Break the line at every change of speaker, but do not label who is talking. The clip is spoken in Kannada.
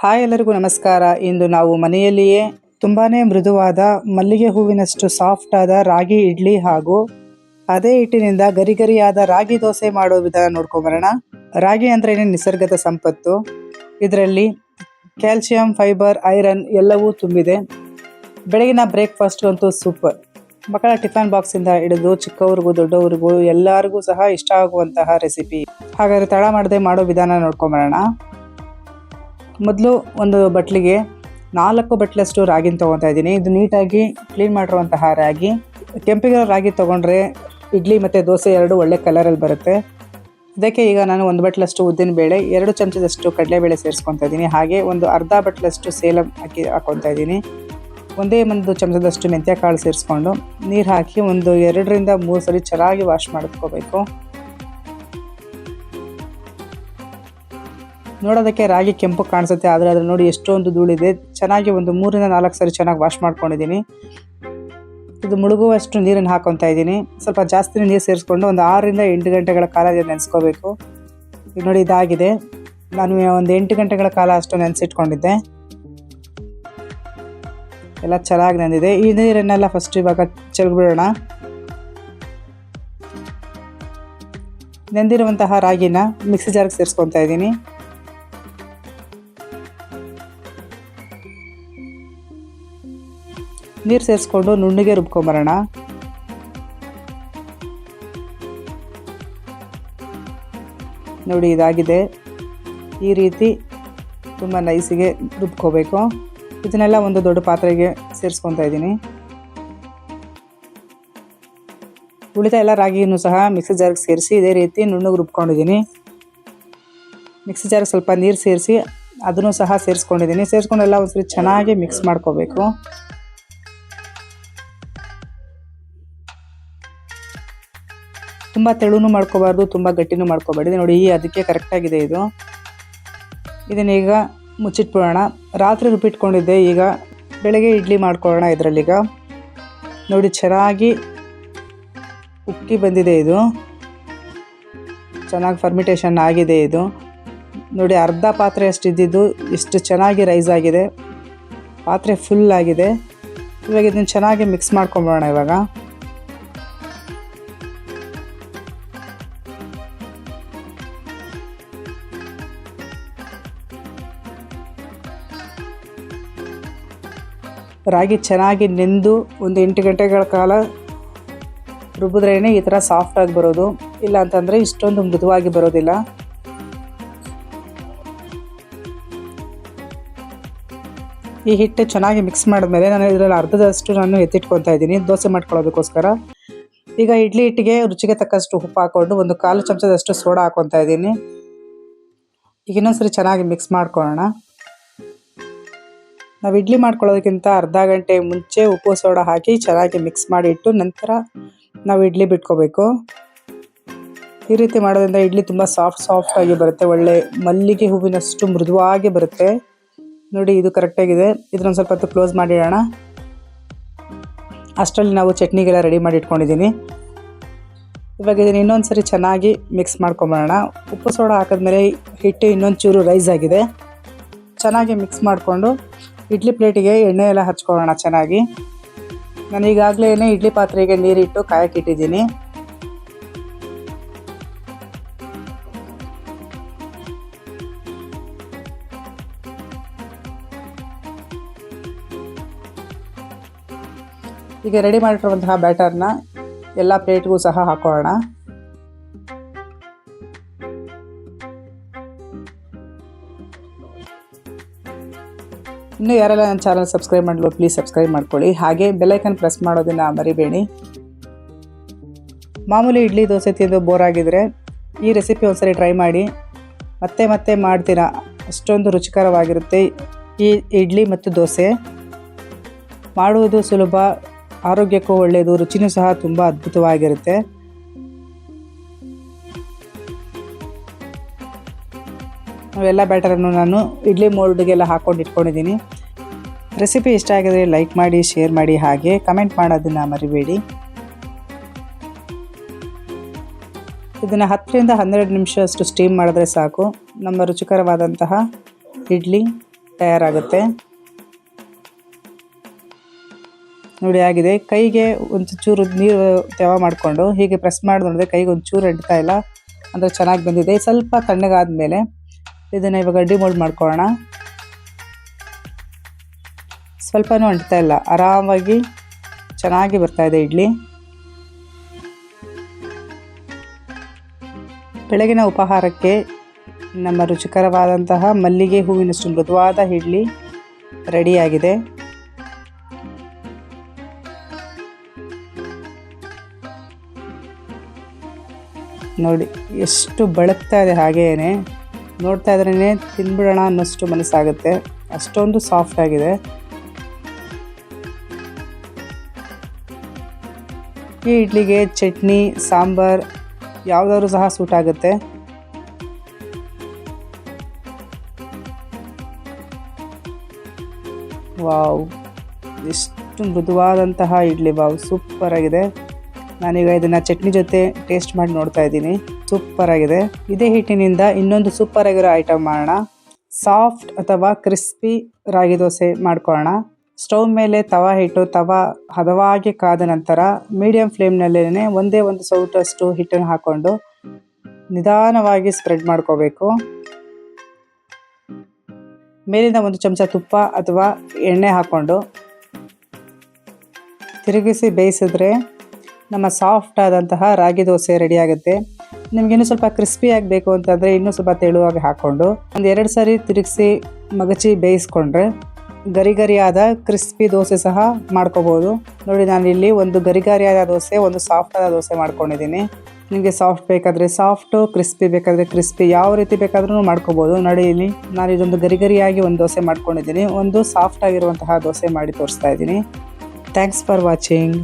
ಹಾಯ್ ಎಲ್ಲರಿಗೂ ನಮಸ್ಕಾರ. ಇಂದು ನಾವು ಮನೆಯಲ್ಲಿಯೇ ತುಂಬಾನೇ ಮೃದುವಾದ, ಮಲ್ಲಿಗೆ ಹೂವಿನಷ್ಟು ಸಾಫ್ಟ್ ಆದ ರಾಗಿ, ಇಡ್ಲಿ ಹಾಗೂ ಅದೇ ಹಿಟ್ಟಿನಿಂದ ಗರಿಗರಿಯಾದ ರಾಗಿ ದೋಸೆ ಮಾಡೋ ವಿಧಾನ ನೋಡ್ಕೊಂಬರೋಣ ರಾಗಿ ಅಂದ್ರೆ ಏನೇ? ನಿಸರ್ಗದ ಸಂಪತ್ತು. ಇದರಲ್ಲಿ ಕ್ಯಾಲ್ಸಿಯಂ, ಫೈಬರ್, ಐರನ್ ಎಲ್ಲವೂ ತುಂಬಿದೆ. ಬೆಳಗಿನ ಬ್ರೇಕ್ಫಾಸ್ಟ್ ಅಂತೂ ಸೂಪರ್. ಮಕ್ಕಳ ಟಿಫನ್ ಬಾಕ್ಸಿಂದ ಹಿಡಿದು ಚಿಕ್ಕವ್ರಿಗೂ, ದೊಡ್ಡವ್ರಿಗೂ ಎಲ್ಲರಿಗೂ ಸಹ ಇಷ್ಟ ಆಗುವಂತಹ ರೆಸಿಪಿ. ಹಾಗಾದ್ರೆ ತಡ ಮಾಡದೆ ಮಾಡೋ ವಿಧಾನ ನೋಡ್ಕೊಂಬರೋಣ ಮೊದಲು ಒಂದು ಬಟ್ಲಿಗೆ ನಾಲ್ಕು ಬಟ್ಲಷ್ಟು ರಾಗಿನ ತೊಗೊತಾ ಇದ್ದೀನಿ. ಇದು ನೀಟಾಗಿ ಕ್ಲೀನ್ ಮಾಡಿರುವಂತಹ ರಾಗಿ. ಕೆಂಪಿಗಿರೋ ರಾಗಿ ತೊಗೊಂಡ್ರೆ ಇಡ್ಲಿ ಮತ್ತು ದೋಸೆ ಎರಡು ಒಳ್ಳೆ ಕಲರಲ್ಲಿ ಬರುತ್ತೆ. ಇದಕ್ಕೆ ಈಗ ನಾನು ಒಂದು ಬಟ್ಲಷ್ಟು ಉದ್ದಿನ ಬೇಳೆ, ಎರಡು ಚಮಚದಷ್ಟು ಕಡಲೆಬೇಳೆ ಸೇರಿಸ್ಕೊತಾ ಇದ್ದೀನಿ. ಹಾಗೆ ಒಂದು ಅರ್ಧ ಬಟ್ಲಷ್ಟು ಸೇಲಂ ಹಾಕಿ ಹಾಕ್ಕೊತಾ ಇದ್ದೀನಿ. ಒಂದೇ ಒಂದು ಚಮಚದಷ್ಟು ಮೆಂತ್ಯ ಕಾಳು ಸೇರಿಸ್ಕೊಂಡು ನೀರು ಹಾಕಿ ಒಂದು ಎರಡರಿಂದ ಮೂರು ಸರಿ ಚೆನ್ನಾಗಿ ವಾಶ್ ಮಾಡ್ಕೋಬೇಕು. ನೋಡೋದಕ್ಕೆ ರಾಗಿ ಕೆಂಪು ಕಾಣಿಸುತ್ತೆ, ಆದರೆ ಅದ್ರ ನೋಡಿ ಎಷ್ಟೊಂದು ಧೂಳಿದೆ. ಚೆನ್ನಾಗಿ ಒಂದು ಮೂರಿಂದ ನಾಲ್ಕು ಸರಿ ಚೆನ್ನಾಗಿ ವಾಶ್ ಮಾಡ್ಕೊಂಡಿದ್ದೀನಿ. ಇದು ಮುಳುಗುವಷ್ಟು ನೀರನ್ನು ಹಾಕೊತಾ ಇದ್ದೀನಿ. ಸ್ವಲ್ಪ ಜಾಸ್ತಿ ನೀರು ಸೇರಿಸ್ಕೊಂಡು ಒಂದು ಆರರಿಂದ ಎಂಟು ಗಂಟೆಗಳ ಕಾಲ ಇದನ್ನು ನೆನೆಸ್ಕೋಬೇಕು. ಈಗ ನೋಡಿ ಇದಾಗಿದೆ. ನಾನು ಒಂದು ಎಂಟು ಗಂಟೆಗಳ ಕಾಲ ಅಷ್ಟು ನೆನೆಸಿಟ್ಕೊಂಡಿದ್ದೆ. ಎಲ್ಲ ಚೆನ್ನಾಗಿ ನೆಂದಿದೆ. ಈ ನೀರನ್ನೆಲ್ಲ ಫಸ್ಟ್ ಇವಾಗ ಚೆಲ್ಬಿಡೋಣ. ನೆಂದಿರುವಂತಹ ರಾಗಿನ ಮಿಕ್ಸಿ ಜಾರ್ಗೆ ಸೇರಿಸ್ಕೊತಾ ಇದ್ದೀನಿ. ನೀರು ಸೇರಿಸ್ಕೊಂಡು ನುಣ್ಣಗೆ ರುಬ್ಕೊಂಬರೋಣ. ನೋಡಿ, ಇದಾಗಿದೆ. ಈ ರೀತಿ ತುಂಬ ನೈಸಿಗೆ ರುಬ್ಕೋಬೇಕು. ಇದನ್ನೆಲ್ಲ ಒಂದು ದೊಡ್ಡ ಪಾತ್ರೆಗೆ ಸೇರಿಸ್ಕೊತಾ ಇದ್ದೀನಿ. ಉಳಿದ ಎಲ್ಲ ರಾಗಿಯನ್ನು ಸಹ ಮಿಕ್ಸಿ ಜಾರ್ಗೆ ಸೇರಿಸಿ ಇದೇ ರೀತಿ ನುಣ್ಣಗೆ ರುಬ್ಕೊಂಡಿದ್ದೀನಿ. ಮಿಕ್ಸಿ ಜಾರ್ಗೆ ಸ್ವಲ್ಪ ನೀರು ಸೇರಿಸಿ ಅದನ್ನು ಸಹ ಸೇರಿಸ್ಕೊಂಡಿದ್ದೀನಿ. ಸೇರಿಸ್ಕೊಂಡೆಲ್ಲ ಒಂದ್ಸರಿ ಚೆನ್ನಾಗಿ ಮಿಕ್ಸ್ ಮಾಡ್ಕೋಬೇಕು. ತುಂಬ ತೆಳುನು ಮಾಡ್ಕೋಬಾರ್ದು, ತುಂಬ ಗಟ್ಟಿನೂ ಮಾಡ್ಕೋಬಾರ್ದು ನೋಡಿ ಅದಕ್ಕೆ ಕರೆಕ್ಟಾಗಿದೆ ಇದು. ಇದನ್ನೀಗ ಮುಚ್ಚಿಟ್ಬಿಡೋಣ. ರಾತ್ರಿ ರುಬ್ಬಿಟ್ಕೊಂಡಿದ್ದೆ ಈಗ ಬೆಳಗ್ಗೆ ಇಡ್ಲಿ ಮಾಡ್ಕೊಳ್ಳೋಣ ಇದರಲ್ಲೀಗ. ನೋಡಿ, ಚೆನ್ನಾಗಿ ಉಕ್ಕಿ ಬಂದಿದೆ ಇದು. ಚೆನ್ನಾಗಿ ಫರ್ಮಿಟೇಷನ್ ಆಗಿದೆ ಇದು. ನೋಡಿ, ಅರ್ಧ ಪಾತ್ರೆ ಅಷ್ಟು ಇದ್ದಿದ್ದು ಇಷ್ಟು ಚೆನ್ನಾಗಿ ರೈಸ್ ಆಗಿದೆ. ಪಾತ್ರೆ ಫುಲ್ ಆಗಿದೆ. ಇವಾಗ ಇದನ್ನು ಚೆನ್ನಾಗಿ ಮಿಕ್ಸ್ ಮಾಡ್ಕೊಂಬಿಡೋಣ ಇವಾಗ. ರಾಗಿ ಚೆನ್ನಾಗಿ ನೆಂದು ಒಂದು ಎಂಟು ಗಂಟೆಗಳ ಕಾಲ ರುಬ್ಬಿದ್ರೇ ಈ ಥರ ಸಾಫ್ಟಾಗಿ ಬರೋದು. ಇಲ್ಲ ಅಂತಂದರೆ ಇಷ್ಟೊಂದು ಮೃದುವಾಗಿ ಬರೋದಿಲ್ಲ. ಈ ಹಿಟ್ಟು ಚೆನ್ನಾಗಿ ಮಿಕ್ಸ್ ಮಾಡಿದ್ಮೇಲೆ ನಾನು ಇದರಲ್ಲಿ ಅರ್ಧದಷ್ಟು ನಾನು ಎತ್ತಿಟ್ಕೊತಾ ಇದ್ದೀನಿ. ದೋಸೆ ಮಾಡ್ಕೊಳ್ಳೋದಕ್ಕೋಸ್ಕರ. ಈಗ ಇಡ್ಲಿ ಹಿಟ್ಟಿಗೆ ರುಚಿಗೆ ತಕ್ಕಷ್ಟು ಉಪ್ಪು ಹಾಕ್ಕೊಂಡು ಒಂದು ಕಾಲು ಚಮಚದಷ್ಟು ಸೋಡಾ ಹಾಕ್ಕೊತಾ ಇದ್ದೀನಿ. ಈಗ ಇನ್ನೊಂದ್ಸರಿ ಚೆನ್ನಾಗಿ ಮಿಕ್ಸ್ ಮಾಡ್ಕೊಳ್ಳೋಣ. ನಾವು ಇಡ್ಲಿ ಮಾಡ್ಕೊಳ್ಳೋದಕ್ಕಿಂತ ಅರ್ಧ ಗಂಟೆ ಮುಂಚೆ ಉಪ್ಪು ಸೋಡಾ ಹಾಕಿ ಚೆನ್ನಾಗಿ ಮಿಕ್ಸ್ ಮಾಡಿ ಇಟ್ಟು ನಂತರ ನಾವು ಇಡ್ಲಿ ಬಿಟ್ಕೋಬೇಕು. ಈ ರೀತಿ ಮಾಡೋದ್ರಿಂದ ಇಡ್ಲಿ ತುಂಬ ಸಾಫ್ಟ್ ಸಾಫ್ಟ್ ಆಗಿ ಬರುತ್ತೆ. ಒಳ್ಳೆ ಮಲ್ಲಿಗೆ ಹೂವಿನಷ್ಟು ಮೃದುವಾಗಿ ಬರುತ್ತೆ. ನೋಡಿ, ಇದು ಕರೆಕ್ಟಾಗಿದೆ ಇದನ್ನೊಂದು ಸ್ವಲ್ಪ ಹೊತ್ತು ಕ್ಲೋಸ್ ಮಾಡಿಡೋಣ ಅಷ್ಟರಲ್ಲಿ ನಾವು ಚಟ್ನಿಗೆಲ್ಲ ರೆಡಿ ಮಾಡಿ ಇಟ್ಕೊಂಡಿದ್ದೀನಿ ಇವಾಗ ಇದನ್ನು ಇನ್ನೊಂದು ಸರಿ ಚೆನ್ನಾಗಿ ಮಿಕ್ಸ್ ಮಾಡ್ಕೊಂಬರೋಣ. ಉಪ್ಪು ಸೋಡಾ ಹಾಕಿದ್ಮೇಲೆ ಹಿಟ್ಟು ಇನ್ನೊಂದು ಚೂರು ರೈಸ್ ಆಗಿದೆ. ಚೆನ್ನಾಗಿ ಮಿಕ್ಸ್ ಮಾಡಿಕೊಂಡು ಇಡ್ಲಿ ಪ್ಲೇಟಿಗೆ ಎಣ್ಣೆ ಎಲ್ಲ ಹಚ್ಕೊಳ್ಳೋಣ ಚೆನ್ನಾಗಿ. ನಾನು ಈಗಾಗಲೇ ಇಡ್ಲಿ ಪಾತ್ರೆಗೆ ನೀರಿಟ್ಟು ಕಾಯಕ್ಕೆ ಇಟ್ಟಿದ್ದೀನಿ. ಈಗ ರೆಡಿ ಮಾಡಿರುವಂತಹ ಬ್ಯಾಟರ್ನ ಎಲ್ಲ ಪ್ಲೇಟ್ಗೂ ಸಹ ಹಾಕೊಳ್ಳೋಣ. ಇನ್ನೂ ಯಾರೆಲ್ಲ ನನ್ನ ಚಾನಲ್ ಸಬ್ಸ್ಕ್ರೈಬ್ ಮಾಡಲು ಪ್ಲೀಸ್ ಸಬ್ಸ್ಕ್ರೈಬ್ ಮಾಡ್ಕೊಳ್ಳಿ. ಹಾಗೆ ಬೆಲ್ಲೈಕನ್ ಪ್ರೆಸ್ ಮಾಡೋದನ್ನು ಮರಿಬೇಡಿ. ಮಾಮೂಲಿ ಇಡ್ಲಿ ದೋಸೆ ತಿಂದು ಬೋರ್ ಆಗಿದ್ರೆ ಈ ರೆಸಿಪಿ ಒಂದ್ಸರಿ ಟ್ರೈ ಮಾಡಿ. ಮತ್ತೆ ಮತ್ತೆ ಮಾಡ್ತೀರಾ. ಅಷ್ಟೊಂದು ರುಚಿಕರವಾಗಿರುತ್ತೆ ಈ ಇಡ್ಲಿ ಮತ್ತು ದೋಸೆ. ಮಾಡುವುದು ಸುಲಭ, ಆರೋಗ್ಯಕ್ಕೂ ಒಳ್ಳೆಯದು ರುಚಿನೂ ಸಹ ತುಂಬ ಅದ್ಭುತವಾಗಿರುತ್ತೆ. ಅವೆಲ್ಲ ಬ್ಯಾಟರನ್ನು ನಾನು ಇಡ್ಲಿ ಮೋಲ್ಡ್ಗೆಲ್ಲ ಹಾಕ್ಕೊಂಡು ಇಟ್ಕೊಂಡಿದ್ದೀನಿ. ರೆಸಿಪಿ ಇಷ್ಟ ಆಗಿದ್ರೆ ಲೈಕ್ ಮಾಡಿ ಶೇರ್ ಮಾಡಿ ಹಾಗೆ ಕಮೆಂಟ್ ಮಾಡೋದನ್ನು ಮರಿಬೇಡಿ. ಇದನ್ನು ಹತ್ತರಿಂದ ಹನ್ನೆರಡು ನಿಮಿಷ ಅಷ್ಟು ಸ್ಟೀಮ್ ಮಾಡಿದ್ರೆ ಸಾಕು. ನಮ್ಮ ರುಚಿಕರವಾದಂತಹ ಇಡ್ಲಿ ತಯಾರಾಗುತ್ತೆ. ನೋಡಿ ಆಗಿದೆ. ಕೈಗೆ ಒಂದು ಚೂರು ನೀರು ತೆವ ಮಾಡಿಕೊಂಡು ಹೀಗೆ ಪ್ರೆಸ್ ಮಾಡಿ ನೋಡಿದ್ರೆ ಕೈಗೆ ಒಂದು ಚೂರು ಅಂಟ್ತಾ ಇಲ್ಲ. ಅಂದರೆ ಚೆನ್ನಾಗಿ ಬಂದಿದೆ. ಸ್ವಲ್ಪ ತಣ್ಣಗಾದ್ಮೇಲೆ ಇದನ್ನು ಇವಾಗ ಡಿಮೋಲ್ಡ್ ಮಾಡ್ಕೊಳ್ಳೋಣ. ಸ್ವಲ್ಪನೂ ಅಂಟ್ತಾ ಇಲ್ಲ. ಆರಾಮಾಗಿ ಚೆನ್ನಾಗಿ ಬರ್ತಾ ಇದೆ ಇಡ್ಲಿ. ಬೆಳಗಿನ ಉಪಹಾರಕ್ಕೆ ನಮ್ಮ ರುಚಿಕರವಾದಂತಹ ಮಲ್ಲಿಗೆ ಹೂವಿನಷ್ಟು ಮೃದುವಾದ ಇಡ್ಲಿ ರೆಡಿಯಾಗಿದೆ. ನೋಡಿ, ಎಷ್ಟು ಬೆಳಗ್ತಾ ಇದೆ ಹಾಗೇನೆ. ನೋಡ್ತಾ ಇದ್ರೇ ತಿನ್ಬಿಡೋಣ ಅನ್ನೋಷ್ಟು ಮನಸ್ಸಾಗುತ್ತೆ. ಅಷ್ಟೊಂದು ಸಾಫ್ಟ್ ಆಗಿದೆ. ಈ ಇಡ್ಲಿಗೆ ಚಟ್ನಿ, ಸಾಂಬಾರ್ ಯಾವುದಾದ್ರು ಸಹ ಸೂಟ್ ಆಗುತ್ತೆ. ವಾವ್, ಎಷ್ಟು ಮೃದುವಾದಂತಹ ಇಡ್ಲಿ. ಬಾವ್ ಸೂಪರ್ ಆಗಿದೆ. ನಾನೀಗ ಇದನ್ನ ಚಟ್ನಿ ಜೊತೆ ಟೇಸ್ಟ್ ಮಾಡಿ ನೋಡ್ತಾ ಇದ್ದೀನಿ. ಸೂಪರ್ ಆಗಿದೆ. ಇದೇ ಹಿಟ್ಟಿನಿಂದ ಇನ್ನೊಂದು ಸೂಪರ್ ಆಗಿರೋ ಐಟಮ್ ಮಾಡೋಣ. ಸಾಫ್ಟ್ ಅಥವಾ ಕ್ರಿಸ್ಪಿ ರಾಗಿ ದೋಸೆ ಮಾಡ್ಕೊಳ್ಳೋಣ. ಸ್ಟೌವ್ ಮೇಲೆ ತವಾ ಹಿಟ್ಟು, ತವಾ ಹದವಾಗಿ ಕಾದ ನಂತರ ಮೀಡಿಯಂ ಫ್ಲೇಮ್ನಲ್ಲೇ ಒಂದೇ ಒಂದು ಸೌಟಷ್ಟು ಹಿಟ್ಟನ್ನು ಹಾಕ್ಕೊಂಡು ನಿಧಾನವಾಗಿ ಸ್ಪ್ರೆಡ್ ಮಾಡ್ಕೋಬೇಕು. ಮೇಲಿಂದ ಒಂದು ಚಮಚ ತುಪ್ಪ ಅಥವಾ ಎಣ್ಣೆ ಹಾಕ್ಕೊಂಡು ತಿರುಗಿಸಿ ಬೇಯಿಸಿದ್ರೆ ನಮ್ಮ ಸಾಫ್ಟ್ ಆದಂತಹ ರಾಗಿ ದೋಸೆ ರೆಡಿ ಆಗುತ್ತೆ ನಿಮ್ಗೆ ಇನ್ನೂ ಸ್ವಲ್ಪ ಕ್ರಿಸ್ಪಿ ಆಗಬೇಕು ಅಂತಂದರೆ ಇನ್ನೂ ಸ್ವಲ್ಪ ತೆಳುವಾಗಿ ಹಾಕ್ಕೊಂಡು ಒಂದು ಎರಡು ಸಾರಿ ತಿರುಗಿಸಿ ಮಗಚಿ ಬೇಯಿಸ್ಕೊಂಡ್ರೆ ಗರಿ ಗರಿಯಾದ ಕ್ರಿಸ್ಪಿ ದೋಸೆ ಸಹ ಮಾಡ್ಕೋಬೋದು. ನೋಡಿ ನಾನು ಇಲ್ಲಿ ಒಂದು ಗರಿ ಗರಿಯಾದ ದೋಸೆ, ಒಂದು ಸಾಫ್ಟ್ ಆದ ದೋಸೆ ಮಾಡ್ಕೊಂಡಿದ್ದೀನಿ. ನಿಮಗೆ ಸಾಫ್ಟ್ ಬೇಕಾದರೆ ಸಾಫ್ಟು ಕ್ರಿಸ್ಪಿ ಬೇಕಾದರೆ ಕ್ರಿಸ್ಪಿ ಯಾವ ರೀತಿ ಬೇಕಾದ್ರೂ ಮಾಡ್ಕೋಬೋದು. ನೋಡಿ, ಇಲ್ಲಿ ನಾನು ಇದೊಂದು ಗರಿ ಗರಿಯಾಗಿ ಒಂದು ದೋಸೆ ಮಾಡ್ಕೊಂಡಿದ್ದೀನಿ. ಒಂದು ಸಾಫ್ಟ್ ಆಗಿರುವಂತಹ ದೋಸೆ ಮಾಡಿ ತೋರಿಸ್ತಾ ಇದ್ದೀನಿ. Thanks for watching